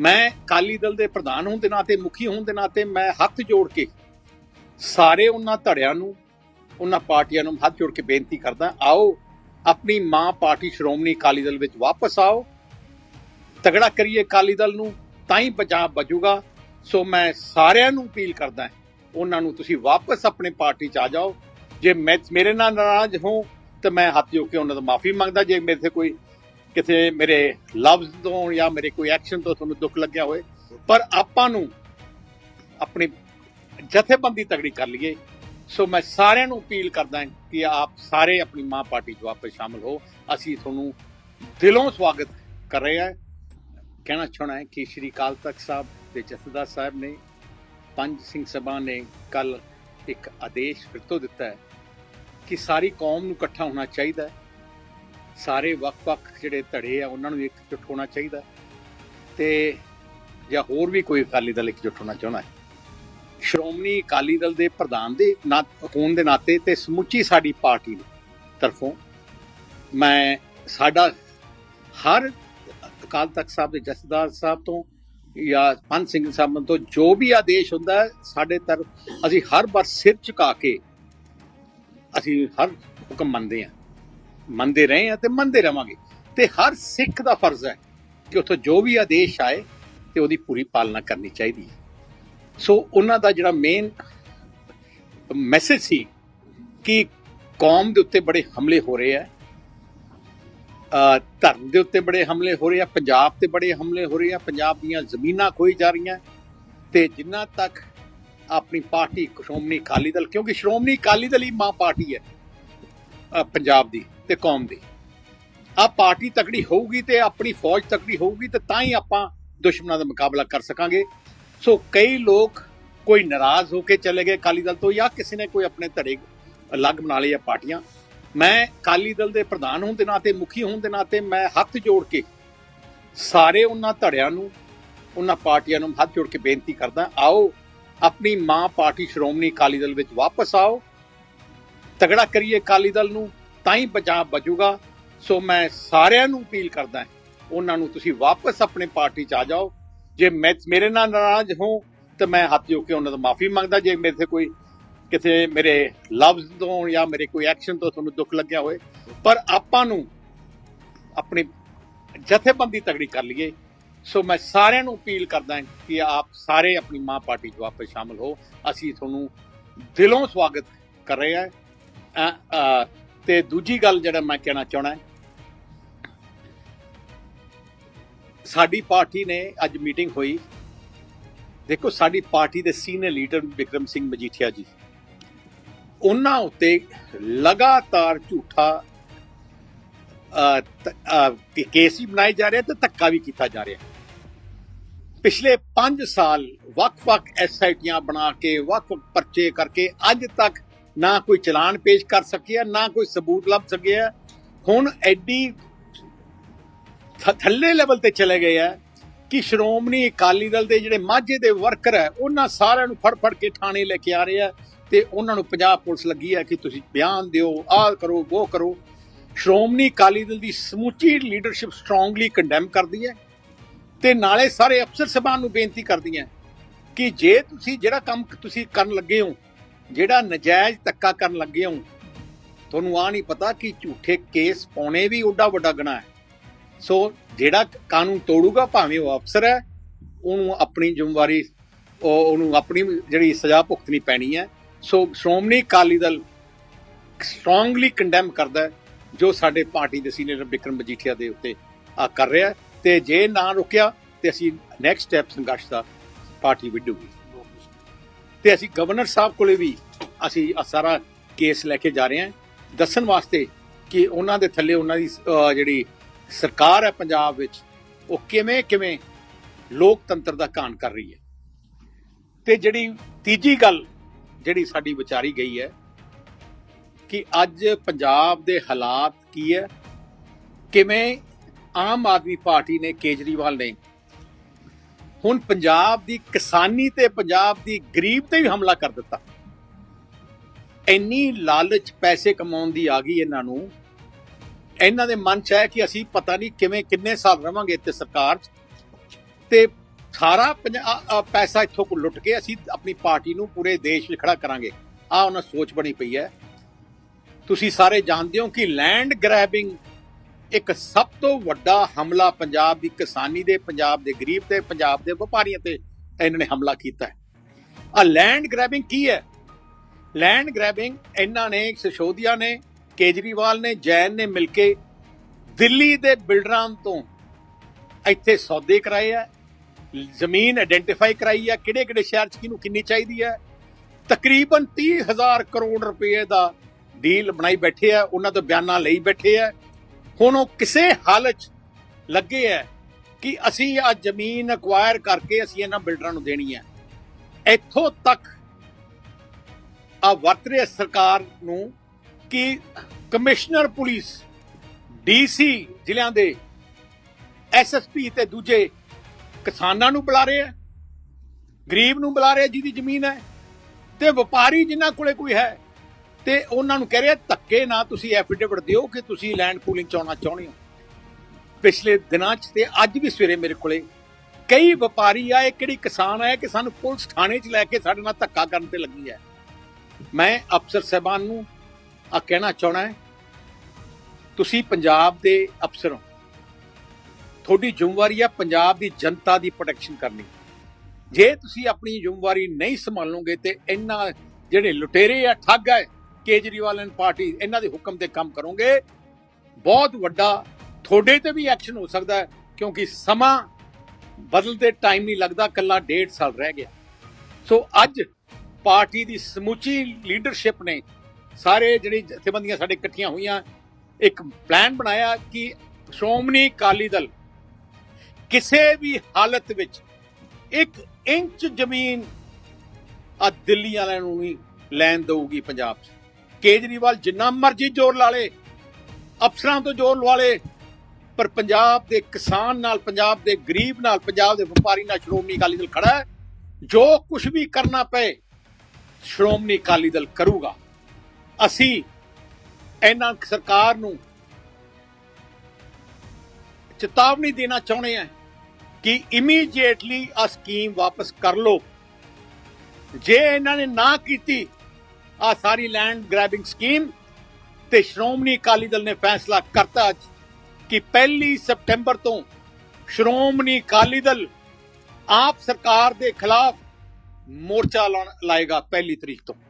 ਮੈਂ ਕਾਲੀ ਦਲ ਦੇ ਪ੍ਰਧਾਨ ਹੋਣ ਦੇ ਨਾਤੇ, ਮੁਖੀ ਹੋਣ ਦੇ ਨਾਤੇ ਮੈਂ ਹੱਥ ਜੋੜ ਕੇ ਸਾਰੇ ਉਹਨਾਂ ਧੜਿਆਂ ਨੂੰ, ਉਹਨਾਂ ਪਾਰਟੀਆਂ ਨੂੰ ਹੱਥ ਜੋੜ ਕੇ ਬੇਨਤੀ ਕਰਦਾ, ਆਓ ਆਪਣੀ ਮਾਂ ਪਾਰਟੀ ਸ਼੍ਰੋਮਣੀ ਅਕਾਲੀ ਦਲ ਵਿੱਚ ਵਾਪਸ ਆਓ। ਤਗੜਾ ਕਰੀਏ ਅਕਾਲੀ ਦਲ ਨੂੰ, ਤਾਂ ਹੀ ਪੰਜਾਬ ਬਚੂਗਾ ਸੋ ਮੈਂ ਸਾਰਿਆਂ ਨੂੰ ਅਪੀਲ ਕਰਦਾ ਉਹਨਾਂ ਨੂੰ ਤੁਸੀਂ ਵਾਪਸ ਆਪਣੇ ਪਾਰਟੀ ਚ ਆ ਜਾਓ। ਜੇ ਮੈਂ, ਮੇਰੇ ਨਾਲ ਨਾਰਾਜ਼ ਹੋ, ਤਾਂ ਮੈਂ ਹੱਥ ਜੋੜ ਕੇ ਉਹਨਾਂ ਤੋਂ ਮਾਫੀ ਮੰਗਦਾ। ਜੇ ਮੇਰੇ ਤੇ ਕੋਈ ਕਿਤੇ ਮੇਰੇ ਲਫ਼ਜ਼ ਤੋਂ ਜਾਂ ਮੇਰੇ ਕੋਈ ਐਕਸ਼ਨ ਤੋਂ ਤੁਹਾਨੂੰ ਦੁੱਖ ਲੱਗਿਆ ਹੋਵੇ, ਪਰ ਆਪਾਂ ਨੂੰ ਆਪਣੀ ਜਥੇਬੰਦੀ ਤਗੜੀ ਕਰ ਲਈਏ। ਸੋ ਮੈਂ ਸਾਰਿਆਂ ਨੂੰ ਅਪੀਲ ਕਰਦਾ ਹਾਂ ਕਿ ਆਪ ਸਾਰੇ ਆਪਣੀ ਮਾਂ ਪਾਰਟੀ 'ਚ ਵਾਪਸ ਸ਼ਾਮਲ ਹੋ। ਅਸੀਂ ਤੁਹਾਨੂੰ ਦਿਲੋਂ ਸਵਾਗਤ ਕਰ ਰਹੇ ਹਾਂ। ਕਹਿਣਾ ਚਾਹਣਾ ਹੈ ਕਿ ਸ਼੍ਰੀ ਅਕਾਲ ਤਖਤ ਸਾਹਿਬ ਦੇ ਜਥੇਦਾਰ ਸਾਹਿਬ ਨੇ, ਪੰਜ ਸਿੰਘ ਸਭਾ ਨੇ ਕੱਲ ਇੱਕ ਆਦੇਸ਼ ਫਿਰ ਤੋਂ ਦਿੱਤਾ ਹੈ ਕਿ ਸਾਰੀ ਕੌਮ ਨੂੰ ਇਕੱਠਾ ਹੋਣਾ ਚਾਹੀਦਾ ਹੈ। ਸਾਰੇ ਵੱਖ-ਵੱਖ ਜਿਹੜੇ ਧੜੇ ਆ, ਉਹਨਾਂ ਨੂੰ ਇੱਕ ਜੁੱਟ ਹੋਣਾ ਚਾਹੀਦਾ। ਹੈ ਤੇ ਜਾਂ ਹੋਰ ਵੀ ਕੋਈ ਅਕਾਲੀ ਦਲ ਇਕਜੁੱਟ ਹੋਣਾ ਚਾਹੁੰਦਾ ਹੈ। ਸ਼੍ਰੋਮਣੀ ਅਕਾਲੀ ਦਲ ਦੇ ਪ੍ਰਧਾਨ ਦੇ ਨਾ, ਹੋਣ ਦੇ ਨਾਤੇ ਤੇ ਸਮੁੱਚੀ ਸਾਡੀ ਪਾਰਟੀ ਦੀ ਤਰਫੋਂ ਮੈਂ ਸਾਡਾ ਹਰ ਅਕਾਲ ਤਖਤ ਸਾਹਿਬ ਦੇ ਜਥੇਦਾਰ ਸਾਹਿਬ ਤੋਂ ਜਾਂ ਪੰਜ ਸਿੰਘ ਸਾਹਿਬ ਤੋਂ ਜੋ ਵੀ ਆਦੇਸ਼ ਹੁੰਦਾ ਸਾਡੇ ਤਰਫ ਅਸੀਂ ਹਰ ਵਾਰ ਸਿਰ ਝੁਕਾ ਕੇ ਅਸੀਂ ਹਰ ਹੁਕਮ ਮੰਨਦੇ ਹਾਂ। ਮੰਨਦੇ ਰਹੇ ਹਾਂ ਤੇ ਮੰਨਦੇ ਰਵਾਂਗੇ। ਤੇ ਹਰ ਸਿੱਖ ਦਾ ਫਰਜ਼ ਹੈ ਕਿ ਉੱਥੋਂ ਜੋ ਵੀ ਆਦੇਸ਼ ਆਏ ਤੇ ਉਹਦੀ ਪੂਰੀ ਪਾਲਣਾ ਕਰਨੀ ਚਾਹੀਦੀ ਹੈ। ਸੋ ਉਹਨਾਂ ਦਾ ਜਿਹੜਾ ਮੇਨ ਮੈਸੇਜ ਸੀ ਕਿ ਕੌਮ ਦੇ ਉੱਤੇ ਬੜੇ ਹਮਲੇ ਹੋ ਰਹੇ ਆ ਧਰਮ ਦੇ ਉੱਤੇ ਬੜੇ ਹਮਲੇ ਹੋ ਰਹੇ ਆ, ਪੰਜਾਬ ਤੇ ਬੜੇ ਹਮਲੇ ਹੋ ਰਹੇ ਆ, ਪੰਜਾਬ ਦੀਆਂ ਜ਼ਮੀਨਾਂ ਖੋਈ ਜਾ ਰਹੀਆਂ ਤੇ ਜਿੰਨਾ ਤੱਕ ਆਪਣੀ ਪਾਰਟੀ ਸ਼੍ਰੋਮਣੀ ਅਕਾਲੀ ਦਲ, ਕਿਉਂਕਿ ਸ਼੍ਰੋਮਣੀ ਅਕਾਲੀ ਦਲ ਹੀ ਮਾਂ ਪਾਰਟੀ ਹੈ ਪੰਜਾਬ ਦੀ। ਤੇ ਕੌਮ ਦੀ। ਆ ਪਾਰਟੀ ਤਕੜੀ ਹੋਊਗੀ ਤੇ ਆਪਣੀ ਫੌਜ ਤਕੜੀ ਹੋਊਗੀ ਤੇ ਤਾਂ ਹੀ ਆਪਾਂ ਦੁਸ਼ਮਣਾਂ ਦਾ ਮੁਕਾਬਲਾ ਕਰ ਸਕਾਂਗੇ। ਸੋ ਕਈ ਲੋਕ ਕੋਈ ਨਾਰਾਜ਼ ਹੋ ਕੇ ਚਲੇ ਗਏ ਅਕਾਲੀ ਦਲ ਤੋਂ ਜਾਂ ਕਿਸੇ ਨੇ ਕੋਈ ਆਪਣੇ ਧੜੇ ਅਲੱਗ ਬਣਾ ਲਏ ਆ ਪਾਰਟੀਆਂ। ਮੈਂ ਅਕਾਲੀ ਦਲ ਦੇ ਪ੍ਰਧਾਨ ਹੋਣ ਦੇ ਨਾਤੇ, ਮੁਖੀ ਹੋਣ ਦੇ ਨਾਤੇ ਮੈਂ ਹੱਥ ਜੋੜ ਕੇ ਸਾਰੇ ਉਹਨਾਂ ਧੜਿਆਂ ਨੂੰ, ਉਹਨਾਂ ਪਾਰਟੀਆਂ ਨੂੰ ਹੱਥ ਜੋੜ ਕੇ ਬੇਨਤੀ ਕਰਦਾ, ਆਓ ਆਪਣੀ ਮਾਂ ਪਾਰਟੀ ਸ਼੍ਰੋਮਣੀ ਅਕਾਲੀ ਦਲ ਵਿੱਚ ਵਾਪਸ ਆਓ। ਤਗੜਾ ਕਰੀਏ ਅਕਾਲੀ ਦਲ ਨੂੰ ਤਾਂ ਹੀ ਪੰਜਾਬ ਬਚੂਗਾ ਸੋ ਮੈਂ ਸਾਰਿਆਂ ਨੂੰ ਅਪੀਲ ਕਰਦਾ ਉਹਨਾਂ ਨੂੰ ਤੁਸੀਂ ਵਾਪਸ ਆਪਣੇ ਪਾਰਟੀ ਚ ਆ ਜਾਓ। ਜੇ ਮੈਂ, ਮੇਰੇ ਨਾਲ ਨਾਰਾਜ਼ ਹੋ ਤਾਂ ਮੈਂ ਹੱਥ ਜੋੜ ਕੇ ਉਹਨਾਂ ਤੋਂ ਮਾਫੀ ਮੰਗਦਾ। ਜੇ ਮੇਰੇ ਤੇ ਕੋਈ, ਕਿਸੇ ਮੇਰੇ ਲਫ਼ਜ਼ ਤੋਂ ਜਾਂ ਮੇਰੇ ਕੋਈ ਐਕਸ਼ਨ ਤੋਂ ਤੁਹਾਨੂੰ ਦੁੱਖ ਲੱਗਿਆ ਹੋਵੇ, ਪਰ ਆਪਾਂ ਨੂੰ ਆਪਣੀ ਜਥੇਬੰਦੀ ਤਗੜੀ ਕਰ ਲਈਏ। ਸੋ ਮੈਂ ਸਾਰਿਆਂ ਨੂੰ ਅਪੀਲ ਕਰਦਾ ਕਿ ਆਪ ਸਾਰੇ ਆਪਣੀ ਮਾਂ ਪਾਰਟੀ 'ਚ ਵਾਪਸ ਸ਼ਾਮਲ ਹੋ। ਅਸੀਂ ਤੁਹਾਨੂੰ ਦਿਲੋਂ ਸਵਾਗਤ ਕਰ ਰਹੇ ਹਾਂ। ਤੇ ਦੂਜੀ ਗੱਲ ਜਿਹੜਾ ਮੈਂ ਕਹਿਣਾ ਚਾਹਣਾ ਸਾਡੀ ਪਾਰਟੀ ਨੇ ਅੱਜ ਮੀਟਿੰਗ ਹੋਈ। ਦੇਖੋ, ਸਾਡੀ ਪਾਰਟੀ ਦੇ ਸੀਨੀਅਰ ਲੀਡਰ ਵਿਕਰਮ ਸਿੰਘ ਮਜੀਠੀਆ ਜੀ, ਉਹਨਾਂ ਉੱਤੇ ਲਗਾਤਾਰ ਝੂਠਾ ਕੇਸ ਵੀ ਬਣਾਏ ਜਾ ਰਿਹਾ ਤੇ ਧੱਕਾ ਵੀ ਕੀਤਾ ਜਾ ਰਿਹਾ। ਪਿਛਲੇ 5 ਸਾਲ ਵੱਖ-ਵੱਖ ਐਸਆਈਟੀਆਂ ਬਣਾ ਕੇ, ਵੱਖ-ਵੱਖ ਪਰਚੇ ਕਰਕੇ ਅੱਜ ਤੱਕ ਨਾ ਕੋਈ ਚਲਾਨ ਪੇਸ਼ ਕਰ ਸਕਿਆ ਨਾ ਕੋਈ ਸਬੂਤ ਲੱਭ ਸਕਿਆ ਹੁਣ ਐਡੀ ਥੱਲੇ ਲੈਵਲ ਤੇ ਚਲੇ ਗਏ ਆ ਕਿ ਸ਼੍ਰੋਮਣੀ ਅਕਾਲੀ ਦਲ ਦੇ ਜਿਹੜੇ ਮਾਝੇ ਦੇ ਵਰਕਰ ਹੈ ਉਹਨਾਂ ਸਾਰਿਆਂ ਨੂੰ ਫੜ-ਫੜ ਕੇ ਥਾਣੇ ਲੈ ਕੇ ਆ ਰਹੇ ਆ ਤੇ ਉਹਨਾਂ ਨੂੰ ਪੰਜਾਬ ਪੁਲਿਸ ਲੱਗੀ ਹੈ ਕਿ ਤੁਸੀਂ ਬਿਆਨ ਦਿਓ, ਆਹ ਕਰੋ, ਉਹ ਕਰੋ। ਸ਼੍ਰੋਮਣੀ ਅਕਾਲੀ ਦਲ ਦੀ ਸਮੁੱਚੀ ਲੀਡਰਸ਼ਿਪ ਸਟਰੋਂਗਲੀ ਕੰਡੈਮ ਕਰਦੀ ਹੈ ਤੇ ਨਾਲੇ ਸਾਰੇ ਅਫਸਰ ਸਭਾ ਨੂੰ ਬੇਨਤੀ ਕਰਦੀ ਹੈ ਕਿ ਜੇ ਤੁਸੀਂ ਜਿਹੜਾ ਕੰਮ ਤੁਸੀਂ ਕਰਨ ਲੱਗੇ ਹੋ ਜਿਹੜਾ ਨਜਾਇਜ਼ ਧੱਕਾ ਕਰਨ ਲੱਗੇ ਹੋ, ਤੁਹਾਨੂੰ ਆ ਨਹੀਂ ਪਤਾ ਕਿ ਝੂਠੇ ਕੇਸ ਪਾਉਣੇ ਵੀ ਓਡਾ ਵੱਡਾ ਗੁਨਾਹ ਹੈ। ਸੋ ਜਿਹੜਾ ਕਾਨੂੰਨ ਤੋੜੂਗਾ, ਭਾਵੇਂ ਉਹ ਅਫਸਰ ਹੈ, ਉਹਨੂੰ ਆਪਣੀ ਜ਼ਿੰਮੇਵਾਰੀ, ਉਹ ਉਹਨੂੰ ਆਪਣੀ ਜਿਹੜੀ ਸਜ਼ਾ ਭੁਗਤਣੀ ਪੈਣੀ ਹੈ। So Shiromani Akali Dal strongly condemn ਕਰਦਾ ਹੈ, ਜੋ ਸਾਡੇ ਪਾਰਟੀ ਦੇ ਸੀਨੀਅਰ ਬਿਕਰਮ ਮਜੀਠੀਆ ਦੇ ਉੱਤੇ ਆ ਕਰ ਰਿਹਾ ਹੈ। ਤੇ ਜੇ ਨਾ ਰੁਕਿਆ, ਤੇ ਅਸੀਂ ਨੈਕਸਟ ਸਟੈਪ ਸੰਘਰਸ਼ ਦਾ ਪਾਰਟੀ ਵਿੱਢੂਗੀ। ਤੇ ਅਸੀਂ ਗਵਰਨਰ ਸਾਹਿਬ ਕੋਲੇ ਵੀ ਅਸੀਂ ਆਹ ਸਾਰਾ ਕੇਸ ਲੈ ਕੇ ਜਾ ਰਹੇ ਹਾਂ। ਦੱਸਣ ਵਾਸਤੇ ਕਿ ਉਹਨਾਂ ਦੇ ਥੱਲੇ ਉਹਨਾਂ ਦੀ ਅਹ, ਜਿਹੜੀ ਸਰਕਾਰ ਹੈ ਪੰਜਾਬ ਵਿੱਚ ਉਹ ਕਿਵੇਂ ਕਿਵੇਂ ਲੋਕਤੰਤਰ ਦਾ ਕਾਨ ਕਰ ਰਹੀ ਹੈ। ਤੇ ਜਿਹੜੀ ਤੀਜੀ ਗੱਲ ਜਿਹੜੀ ਸਾਡੀ ਵਿਚਾਰੀ ਗਈ ਹੈ ਕਿ ਅੱਜ ਪੰਜਾਬ ਦੇ ਹਾਲਾਤ ਕੀ ਹੈ? ਕਿਵੇਂ ਆਮ ਆਦਮੀ ਪਾਰਟੀ ਨੇ ਕੇਜਰੀਵਾਲ ਨੇ ਹੁਣ ਪੰਜਾਬ ਦੀ ਕਿਸਾਨੀ ਤੇ ਪੰਜਾਬ ਦੀ ਗਰੀਬ ਤੇ ਵੀ ਹਮਲਾ ਕਰ ਦਿੱਤਾ। ਇੰਨੀ ਲਾਲਚ ਪੈਸੇ ਕਮਾਉਣ ਦੀ ਆ ਗਈ ਇਹਨਾਂ ਨੂੰ। ਇਹਨਾਂ ਦੇ ਮਨ ਚ ਹੈ ਕਿ ਅਸੀਂ ਪਤਾ ਨਹੀਂ ਕਿਵੇਂ ਕਿੰਨੇ ਸਾਲ ਰਵਾਂਗੇ ਇੱਥੇ ਸਰਕਾਰ 'ਚ। ਤੇ ਸਾਰਾ ਪੰਜਾ- ਪੈਸਾ ਇੱਥੋਂ ਕੋ ਲੁੱਟ ਕੇ ਅਸੀਂ ਆਪਣੀ ਪਾਰਟੀ ਨੂੰ ਪੂਰੇ ਦੇਸ਼ ਵਿੱਚ ਖੜਾ ਕਰਾਂਗੇ। ਆ ਉਹਨਾਂ ਸੋਚ ਬਣੀ ਪਈ ਹੈ। ਤੁਸੀਂ ਸਾਰੇ ਜਾਣਦੇ ਹੋ ਕਿ ਲੈਂਡ ਗ੍ਰੈਬਿੰਗ ਇੱਕ ਸਭ ਤੋਂ ਵੱਡਾ ਹਮਲਾ ਪੰਜਾਬ ਦੀ ਕਿਸਾਨੀ ਦੇ, ਪੰਜਾਬ ਦੇ ਗਰੀਬ ਤੇ, ਪੰਜਾਬ ਦੇ ਵਪਾਰੀਆਂ ਤੇ ਇਹਨਾਂ ਨੇ ਹਮਲਾ ਕੀਤਾ ਹੈ। ਆ ਲੈਂਡ ਗ੍ਰੈਬਿੰਗ ਕੀ ਹੈ? ਲੈਂਡ ਗ੍ਰੈਬਿੰਗ ਇਹਨਾਂ ਨੇ ਸਿਸੋਦੀਆ ਨੇ, ਕੇਜਰੀਵਾਲ ਨੇ, ਜੈਨ ਨੇ ਮਿਲ ਕੇ ਦਿੱਲੀ ਦੇ ਬਿਲਡਰਾਂ ਤੋਂ ਇੱਥੇ ਸੌਦੇ ਕਰਾਏ ਆ, ਜ਼ਮੀਨ ਆਇਡੈਂਟੀਫਾਈ ਕਰਾਈ ਹੈ ਕਿਹੜੇ ਕਿਹੜੇ ਸ਼ਹਿਰ ਚ ਕਿਹਨੂੰ ਕਿੰਨੀ ਚਾਹੀਦੀ ਹੈ। ਤਕਰੀਬਨ 30000 ਕਰੋੜ ਰੁਪਏ ਦਾ ਡੀਲ ਬਣਾਈ ਬੈਠੇ ਆ, ਉਹਨਾਂ ਤੋਂ ਬਿਆਨਾਂ ਲਈ ਬੈਠੇ ਆ। ਹੁਣ ਉਹ ਕਿਸੇ ਹਾਲਤ ਲੱਗੇ ਹੈ ਕਿ ਅਸੀਂ ਆ ਜ਼ਮੀਨ ਅਕਵਾਇਰ ਕਰਕੇ ਅਸੀਂ ਇਹਨਾਂ ਬਿਲਡਰਾਂ ਨੂੰ ਦੇਣੀ ਹੈ ਇੱਥੋਂ ਤੱਕ ਆ ਵਰਤ ਰਿਹਾ ਸਰਕਾਰ ਨੂੰ ਕਿ ਕਮਿਸ਼ਨਰ ਪੁਲਿਸ, ਡੀਸੀ ਜ਼ਿਲ੍ਹਿਆਂ ਦੇ ਐਸਐਸਪੀ ਤੇ ਦੂਜੇ ਕਿਸਾਨਾਂ ਨੂੰ ਬੁਲਾ ਰਹੇ ਆ ਗਰੀਬ ਨੂੰ ਬੁਲਾ ਰਹੇ ਜਿਹਦੀ ਜ਼ਮੀਨ ਹੈ ਤੇ ਵਪਾਰੀ ਜਿਨ੍ਹਾਂ ਕੋਲੇ ਕੋਈ ਹੈ ਤੇ ਉਹਨਾਂ ਨੂੰ ਕਹਿ ਰਿਹਾ, ਧੱਕੇ ਨਾ ਤੁਸੀਂ ਐਫੀਡੇਵਿਟ ਦਿਓ ਕਿ ਤੁਸੀਂ ਲੈਂਡ ਪੂਲਿੰਗ ਚਾਉਣਾ ਚਾਹੁੰਦੇ ਹੋ। ਪਿਛਲੇ ਦਿਨਾਂ 'ਚ ਤੇ ਅੱਜ ਵੀ ਸਵੇਰੇ ਮੇਰੇ ਕੋਲੇ ਕਈ ਵਪਾਰੀ ਆਏ, ਕਿਹੜੀ ਕਿਸਾਨ ਆਏ ਕਿ ਸਾਨੂੰ ਪੁਲਿਸ ਥਾਣੇ 'ਚ ਲੈ ਕੇ ਸਾਡੇ ਨਾਲ ਧੱਕਾ ਕਰਨ ਤੇ ਲੱਗੀ ਹੈ। ਮੈਂ ਅਫਸਰ ਸਾਹਿਬਾਨ ਨੂੰ ਆ ਕਹਿਣਾ ਚਾਹਣਾ ਹੈ, ਤੁਸੀਂ ਪੰਜਾਬ ਦੇ ਅਫਸਰ ਹੋ। ਤੁਹਾਡੀ ਜ਼ਿੰਮੇਵਾਰੀ ਹੈ ਪੰਜਾਬ ਦੀ ਜਨਤਾ ਦੀ ਪ੍ਰੋਟੈਕਸ਼ਨ ਕਰਨੀ। ਜੇ ਤੁਸੀਂ ਆਪਣੀ ਜ਼ਿੰਮੇਵਾਰੀ ਨਹੀਂ ਸੰਭਾਲੋਗੇ ਤੇ ਇਹਨਾਂ ਜਿਹੜੇ ਲੁਟੇਰੇ ਆ, ਠੱਗ ਹੈ ਕੇਜਰੀਵਾਲ ਐਂਡ ਪਾਰਟੀ ਇਹਨਾਂ ਦੇ ਹੁਕਮ ਤੇ ਕੰਮ ਕਰੋਗੇ। ਬਹੁਤ ਵੱਡਾ, ਤੁਹਾਡੇ ਤੇ ਵੀ ਐਕਸ਼ਨ ਹੋ ਸਕਦਾ ਹੈ, ਕਿਉਂਕਿ ਸਮਾਂ ਬਦਲਦੇ ਟਾਈਮ ਨਹੀਂ ਲੱਗਦਾ ਕੱਲਾ ਡੇਢ ਸਾਲ ਰਹਿ ਗਿਆ। ਸੋ ਅੱਜ ਪਾਰਟੀ ਦੀ ਸਮੁੱਚੀ ਲੀਡਰਸ਼ਿਪ ਨੇ ਸਾਰੇ ਜਿਹੜੀ ਜਥੇਬੰਦੀਆਂ ਸਾਡੇ ਇਕੱਠੀਆਂ ਹੋਈਆਂ, ਇੱਕ ਪਲਾਨ ਬਣਾਇਆ ਕਿ ਸ਼੍ਰੋਮਣੀ ਅਕਾਲੀ ਦਲ ਕਿਸੇ ਵੀ ਹਾਲਤ ਵਿੱਚ ਇੱਕ ਇੰਚ ਜ਼ਮੀਨ ਆ ਦਿੱਲੀ ਵਾਲਿਆਂ ਨੂੰ ਨਹੀਂ ਲੈਣ ਦਊਗੀ ਪੰਜਾਬ 'ਚ। ਕੇਜਰੀਵਾਲ ਜਿੰਨਾ ਮਰਜ਼ੀ ਜ਼ੋਰ ਲਾ ਲੇ, ਅਫਸਰਾਂ ਤੋਂ ਜ਼ੋਰ ਲਵਾ ਲੇ, ਪਰ ਪੰਜਾਬ ਦੇ ਕਿਸਾਨ ਨਾਲ, ਪੰਜਾਬ ਦੇ ਗਰੀਬ ਨਾਲ, ਪੰਜਾਬ ਦੇ ਵਪਾਰੀ ਨਾਲ ਸ਼੍ਰੋਮਣੀ ਅਕਾਲੀ ਦਲ ਖੜਾ ਹੈ। ਜੋ ਕੁਝ ਵੀ ਕਰਨਾ ਪਏ, ਸ਼੍ਰੋਮਣੀ ਅਕਾਲੀ ਦਲ ਕਰੂਗਾ। ਅਸੀਂ ਇਹਨਾਂ ਸਰਕਾਰ ਨੂੰ ਚੇਤਾਵਨੀ ਦੇਣਾ ਚਾਹੁੰਦੇ ਹਾਂ ਕਿ ਇਮੀਡੀਏਟਲੀ ਆ ਸਕੀਮ ਵਾਪਸ ਕਰ ਲਓ। ਜੇ ਇਹਨਾਂ ਨੇ ਨਾ ਕੀਤੀ ਆ ਸਾਰੀ ਲੈਂਡ ਗ੍ਰੈਬਿੰਗ ਸਕੀਮ ਤੇ ਸ਼੍ਰੋਮਣੀ ਅਕਾਲੀ ਦਲ ਨੇ ਫੈਸਲਾ ਕਰਤਾ ਕਿ ਪਹਿਲੀ ਸਪਟੈਂਬਰ ਤੋਂ ਸ਼੍ਰੋਮਣੀ ਅਕਾਲੀ ਦਲ ਆਪ ਸਰਕਾਰ ਦੇ ਖਿਲਾਫ ਮੋਰਚਾ ਲਾਉਣ- ਲਾਏਗਾ ਪਹਿਲੀ ਤਰੀਕ ਤੋਂ।